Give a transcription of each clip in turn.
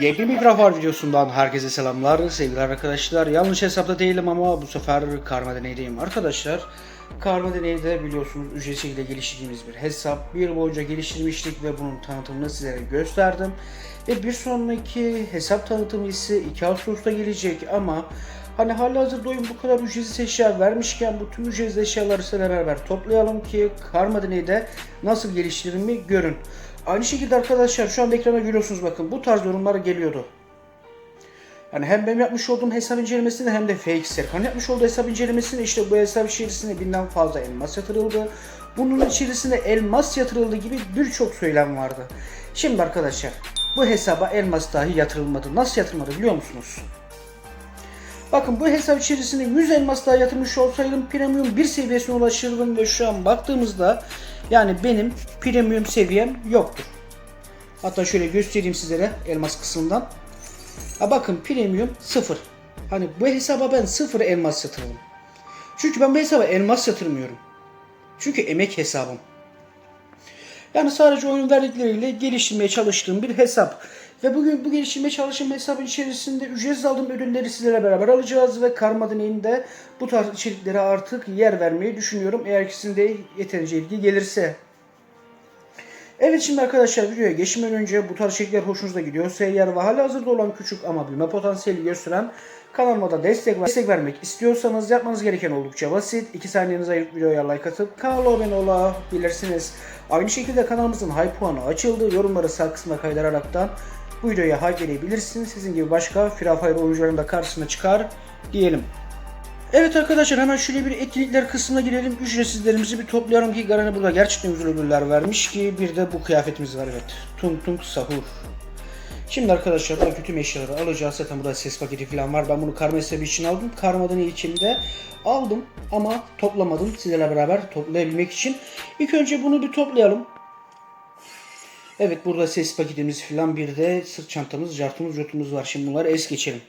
Bir grafar videosundan herkese selamlar sevgili arkadaşlar. Yanlış hesapta değilim ama bu sefer karma deneydeyim. Arkadaşlar karma deneyde biliyorsunuz ücretsiz şekilde geliştirdiğimiz bir hesap. Bir boyunca geliştirmiştik ve bunun tanıtımını sizlere gösterdim. Ve bir sonraki hesap tanıtımı ise 2 Ağustos'ta gelecek ama Hani halihazırda oyun bu kadar ücretsiz eşya vermişken bu tüm ücretsiz eşyaları sizinle beraber toplayalım ki Karma Deney'de nasıl geliştirilmi görün. Aynı şekilde arkadaşlar şu anda ekrana görüyorsunuz bakın bu tarz yorumlar geliyordu. Yani hem benim yapmış olduğum hesap incelemesinde hem de fake Serkan yapmış olduğu hesap incelemesinde işte bu hesap içerisinde binden fazla elmas yatırıldı. Bunun içerisinde elmas yatırıldı gibi birçok söylem vardı. Şimdi arkadaşlar bu hesaba elmas dahi yatırılmadı. Nasıl yatırılmadı biliyor musunuz? Bakın bu hesap içerisinde 100 elmas daha yatırmış olsaydım premium bir seviyesine ulaşırdım ve şu an baktığımızda yani benim premium seviyem yoktur. Hatta şöyle göstereyim sizlere elmas kısmından. Ha bakın premium 0. Hani bu hesaba ben 0 elmas yatırdım. Çünkü ben bu hesaba elmas yatırmıyorum. Çünkü emek hesabım. Yani sadece oyun verdikleriyle geliştirmeye çalıştığım bir hesap. Ve bugün bu geliştirmeye çalıştığım hesabın içerisinde ücretsiz aldığım ödülleri sizlerle beraber alacağız ve karma deneyinde bu tarz içeriklere artık yer vermeyi düşünüyorum. Eğer ki sizin de yeterince ilgi gelirse. Evet şimdi arkadaşlar videoya geçmeden önce bu tarz içerikler hoşunuza gidiyorsa eğer ve hala hazırda olan küçük ama büyüme potansiyeli gösteren kanalıma da destek, destek vermek istiyorsanız yapmanız gereken oldukça basit. 2 saniyenizi ayırıp videoya like atıp kanala abone olabilirsiniz. Aynı şekilde kanalımızın high puanı açıldı. Yorumları sağ kısmına kaydıraraktan bu videoya hak edebilirsiniz. Sizin gibi başka Free Fire oyuncuların da karşısına çıkar diyelim. Evet arkadaşlar hemen şöyle bir etkinlikler kısmına girelim. Ücretsizlerimizi bir toplayalım ki Garani burada gerçekten güzel ödüller vermiş ki bir de bu kıyafetimiz var evet. Tung tung sahur. Şimdi arkadaşlar bu kötü eşyaları alacağız. Zaten burada ses paketi falan var. Ben bunu karma hesabı için aldım. Karmadan içinde aldım ama toplamadım. Sizlerle beraber toplayabilmek için. İlk önce bunu bir toplayalım. Evet burada ses paketimiz falan bir de sırt çantamız, cartımız, jotumuz var. Şimdi bunları es geçelim.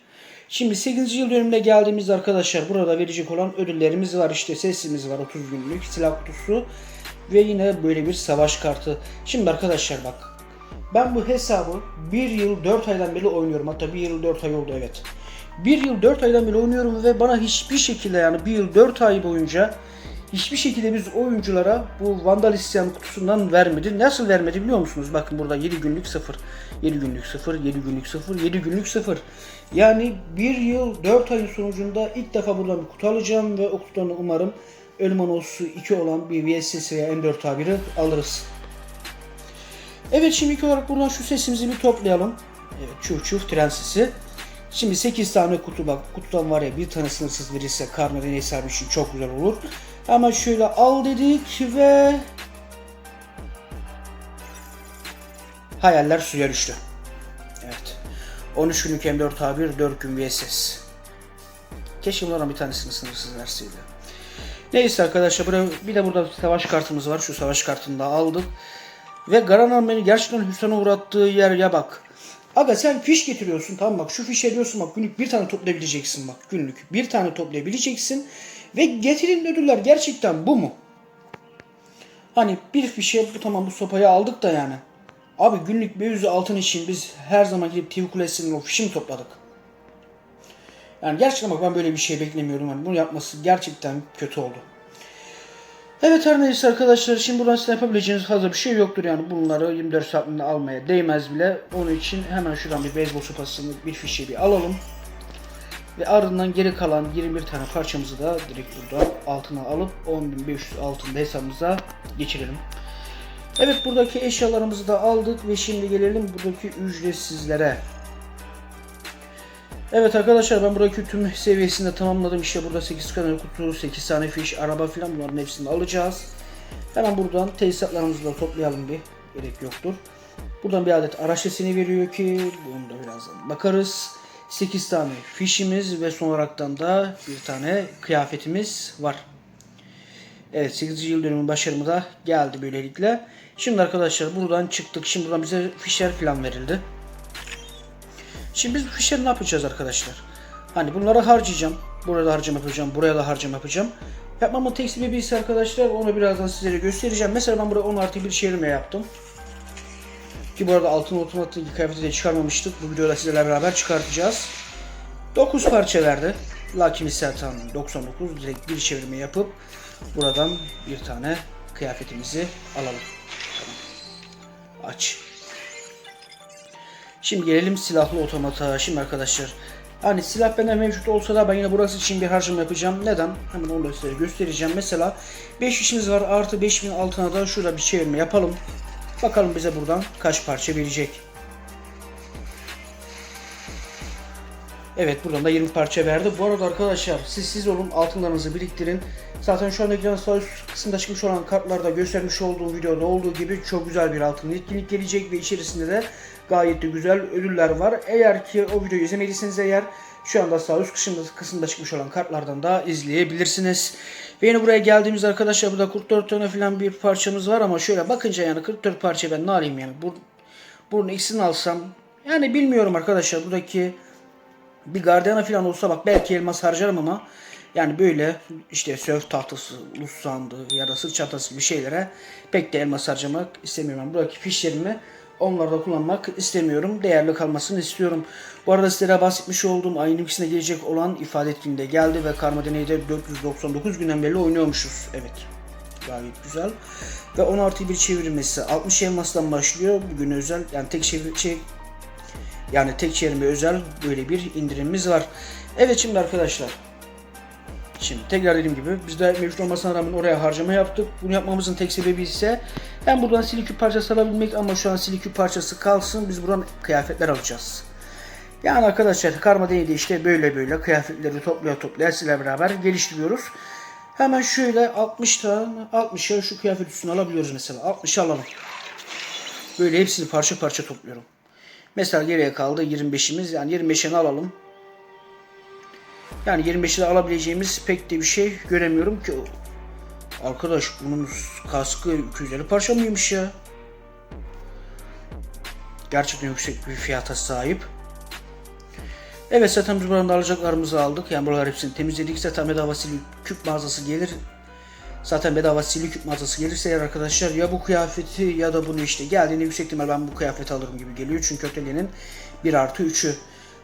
Şimdi 8. yıl dönümüne geldiğimizde arkadaşlar burada verecek olan ödüllerimiz var. İşte sesimiz var 30 günlük, silah kutusu ve yine böyle bir savaş kartı. Şimdi arkadaşlar bak ben bu hesabı 1 yıl 4 aydan beri oynuyorum. Hatta 1 yıl 4 ay oldu evet. 1 yıl 4 aydan beri oynuyorum ve bana hiçbir şekilde yani 1 yıl 4 ay boyunca hiçbir şekilde biz oyunculara bu Vandal isyan kutusundan vermedi. Nasıl vermedi biliyor musunuz? Bakın burada 7 günlük 0, 7 günlük 0, 7 günlük 0, 7 günlük 0. Yani 1 yıl 4 ayın sonucunda ilk defa buradan bir kutu alacağım ve o kutudan umarım Ölüm Osu 2 olan bir VSS veya M4A1'i alırız. Evet şimdi ilk olarak buradan şu sesimizi bir toplayalım. Evet çuf çuf tren sesi. Şimdi 8 tane kutu bak kutudan var ya bir tane sınırsız verirse karneden hesabı için çok güzel olur. Ama şöyle al dedik ve hayaller suya düştü. Evet. 13 günlük M4 A1 4 gün VSS. Keşke bunlardan bir tanesini sınırsız verseydi. Neyse arkadaşlar buraya, bir de burada savaş kartımız var. Şu savaş kartını da aldık. Ve Garan'ın beni gerçekten hüsrana uğrattığı yer ya bak. Aga sen fiş getiriyorsun tamam bak şu fişe diyorsun bak günlük bir tane toplayabileceksin bak günlük bir tane toplayabileceksin ve getirin ödüller gerçekten bu mu? Hani bir fişe bu tamam bu sopayı aldık da yani. Abi günlük 500 altın için biz her zaman gidip TV Kulesi'nin o fişi mi topladık? Yani gerçekten bak ben böyle bir şey beklemiyordum. Hani bunu yapması gerçekten kötü oldu. Evet her neyse arkadaşlar şimdi buradan size yapabileceğiniz fazla bir şey yoktur yani bunları 24 saatinde almaya değmez bile. Onun için hemen şuradan bir beyzbol sopasını bir fişe bir alalım. Ve ardından geri kalan 21 tane parçamızı da direkt buradan altına alıp 10.500 altında hesabımıza geçirelim. Evet buradaki eşyalarımızı da aldık ve şimdi gelelim buradaki ücretsizlere. Evet arkadaşlar ben buradaki tüm seviyesini de tamamladım. İşte burada 8 tane kutu, 8 tane fiş, araba filan bunların hepsini alacağız. Hemen buradan tesisatlarımızı da toplayalım bir. Gerek yoktur. Buradan bir adet araç sesini veriyor ki bunu da birazdan bakarız. 8 tane fişimiz ve son olaraktan da bir tane kıyafetimiz var. Evet 8. yıl dönümü başarımı da geldi böylelikle. Şimdi arkadaşlar buradan çıktık. Şimdi buradan bize fişler falan verildi. Şimdi biz bu fişleri ne yapacağız arkadaşlar? Hani bunları harcayacağım. Burada harcama yapacağım. Buraya da harcama yapacağım. Yapmamın tek sebebi ise arkadaşlar onu birazdan sizlere göstereceğim. Mesela ben buraya 10 artı bir şehrime yaptım. Ki bu arada altın otomatik kıyafeti de çıkarmamıştık. Bu videoda sizlerle beraber çıkartacağız. 9 parça verdi. Lucky Satan 99 direkt bir çevirme yapıp buradan bir tane kıyafetimizi alalım. Aç. Şimdi gelelim silahlı otomata. Şimdi arkadaşlar hani silah bende mevcut olsa da ben yine burası için bir harcama yapacağım. Neden? Hemen onu size göstereceğim. Mesela 5 işimiz var artı 5000 altına da şurada bir çevirme yapalım. Bakalım bize buradan kaç parça verecek. Evet buradan da 20 parça verdi. Bu arada arkadaşlar siz siz olun altınlarınızı biriktirin. Zaten şu an ekranın sağ üst kısmında çıkmış olan kartlarda göstermiş olduğum videoda olduğu gibi çok güzel bir altın etkinlik gelecek ve içerisinde de gayet de güzel ödüller var. Eğer ki o videoyu izlemediyseniz eğer şu anda sağ üst kısmında, kısmında çıkmış olan kartlardan da izleyebilirsiniz. Ve yine buraya geldiğimiz arkadaşlar burada 44 tane falan bir parçamız var ama şöyle bakınca yani 44 parça ben ne alayım yani. Bur bunun ikisini alsam yani bilmiyorum arkadaşlar buradaki bir gardiyana falan olsa bak belki elmas harcarım ama yani böyle işte sörf tahtası, lus sandığı ya da sırt çantası bir şeylere pek de elmas harcamak istemiyorum. Yani buradaki fişlerimi onlarda kullanmak istemiyorum. Değerli kalmasını istiyorum. Bu arada sizlere bahsetmiş olduğum ayın ikisine gelecek olan ifade etkinliğinde geldi ve Karma Deney'de 499 günden beri oynuyormuşuz. Evet. Gayet güzel. Ve 10 artı bir çevirmesi 60 elmasdan başlıyor. Bugün özel yani tek çevir, şey, yani tek çevirme özel böyle bir indirimimiz var. Evet şimdi arkadaşlar. Şimdi tekrar dediğim gibi biz de mevcut olmasına rağmen oraya harcama yaptık. Bunu yapmamızın tek sebebi ise hem buradan silikü parçası alabilmek ama şu an silikü parçası kalsın. Biz buradan kıyafetler alacağız. Yani arkadaşlar karma değildi işte böyle böyle kıyafetleri toplaya toplaya sizlerle beraber geliştiriyoruz. Hemen şöyle 60 tane 60'a şu kıyafet üstüne alabiliyoruz mesela. 60 alalım. Böyle hepsini parça parça topluyorum. Mesela geriye kaldı 25'imiz. Yani 25'ini alalım. Yani 25'i de alabileceğimiz pek de bir şey göremiyorum ki. Arkadaş bunun kaskı 250 parça mıymış ya? Gerçekten yüksek bir fiyata sahip. Evet zaten da alacaklarımızı aldık. Yani buralar hepsini temizledik. Zaten bedava silik küp mağazası gelir. Zaten bedava silik küp mağazası gelirse eğer arkadaşlar ya bu kıyafeti ya da bunu işte geldiğinde yüksek ihtimal ben bu kıyafeti alırım gibi geliyor. Çünkü atölyenin 1 artı 3'ü.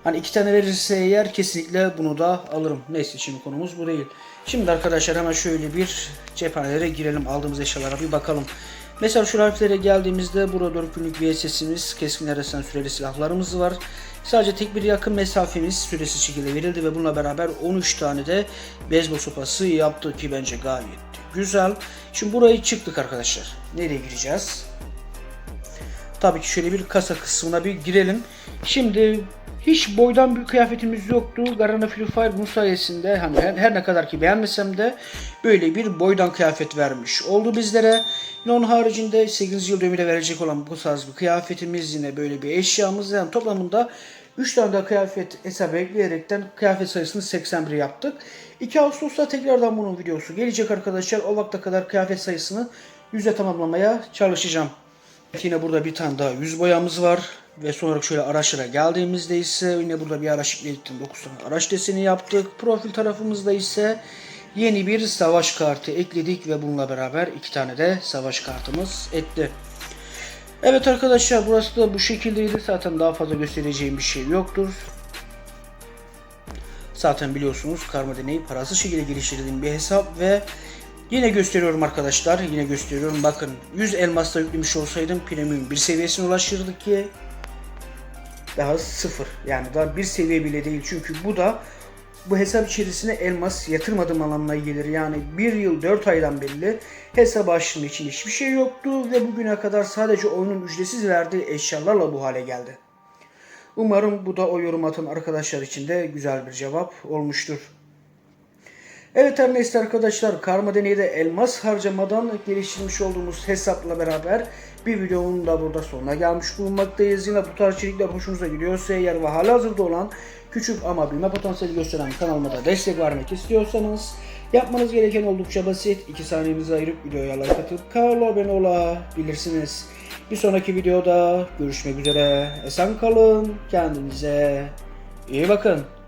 Hani iki tane verirse eğer kesinlikle bunu da alırım. Neyse şimdi konumuz bu değil. Şimdi arkadaşlar hemen şöyle bir cephanelere girelim. Aldığımız eşyalara bir bakalım. Mesela şu harflere geldiğimizde burada 4 günlük VSS'imiz, keskin arasından süreli silahlarımız var. Sadece tek bir yakın mesafemiz süresiz şekilde verildi ve bununla beraber 13 tane de beyzbol sopası yaptı ki bence gayet güzel. Şimdi burayı çıktık arkadaşlar. Nereye gireceğiz? Tabii ki şöyle bir kasa kısmına bir girelim. Şimdi hiç boydan bir kıyafetimiz yoktu. Garana Free Fire bunun sayesinde hani her, her ne kadar ki beğenmesem de böyle bir boydan kıyafet vermiş oldu bizlere. Yine onun haricinde 8. yıl dönümüne verecek olan bu tarz bir kıyafetimiz yine böyle bir eşyamız yani toplamında 3 tane de kıyafet hesap ekleyerekten kıyafet sayısını 81 yaptık. 2 Ağustos'ta tekrardan bunun videosu gelecek arkadaşlar. O vakte kadar kıyafet sayısını 100'e tamamlamaya çalışacağım. Yine burada bir tane daha yüz boyamız var. Ve sonra şöyle araçlara geldiğimizde ise yine burada bir araç ekledik. 9 tane araç deseni yaptık. Profil tarafımızda ise yeni bir savaş kartı ekledik ve bununla beraber iki tane de savaş kartımız etti. Evet arkadaşlar burası da bu şekildeydi. Zaten daha fazla göstereceğim bir şey yoktur. Zaten biliyorsunuz karma deneyi parasız şekilde geliştirdiğim bir hesap ve Yine gösteriyorum arkadaşlar. Yine gösteriyorum. Bakın 100 elmasla yüklemiş olsaydım premium bir seviyesine ulaşırdık ki daha sıfır. Yani daha bir seviye bile değil. Çünkü bu da bu hesap içerisine elmas yatırmadığım anlamına gelir. Yani bir yıl 4 aydan belli hesap açtığım için hiçbir şey yoktu ve bugüne kadar sadece oyunun ücretsiz verdiği eşyalarla bu hale geldi. Umarım bu da o yorum atan arkadaşlar için de güzel bir cevap olmuştur. Evet her neyse arkadaşlar karma deneyde elmas harcamadan geliştirmiş olduğumuz hesapla beraber bir videonun da burada sonuna gelmiş bulunmaktayız. Yine bu tarz içerikler hoşunuza gidiyorsa eğer ve hala hazırda olan küçük ama büyüme potansiyeli gösteren kanalıma da destek vermek istiyorsanız yapmanız gereken oldukça basit. 2 saniyenizi ayırıp videoya like atıp kanala abone olabilirsiniz. Bir sonraki videoda görüşmek üzere. Esen kalın. Kendinize iyi bakın.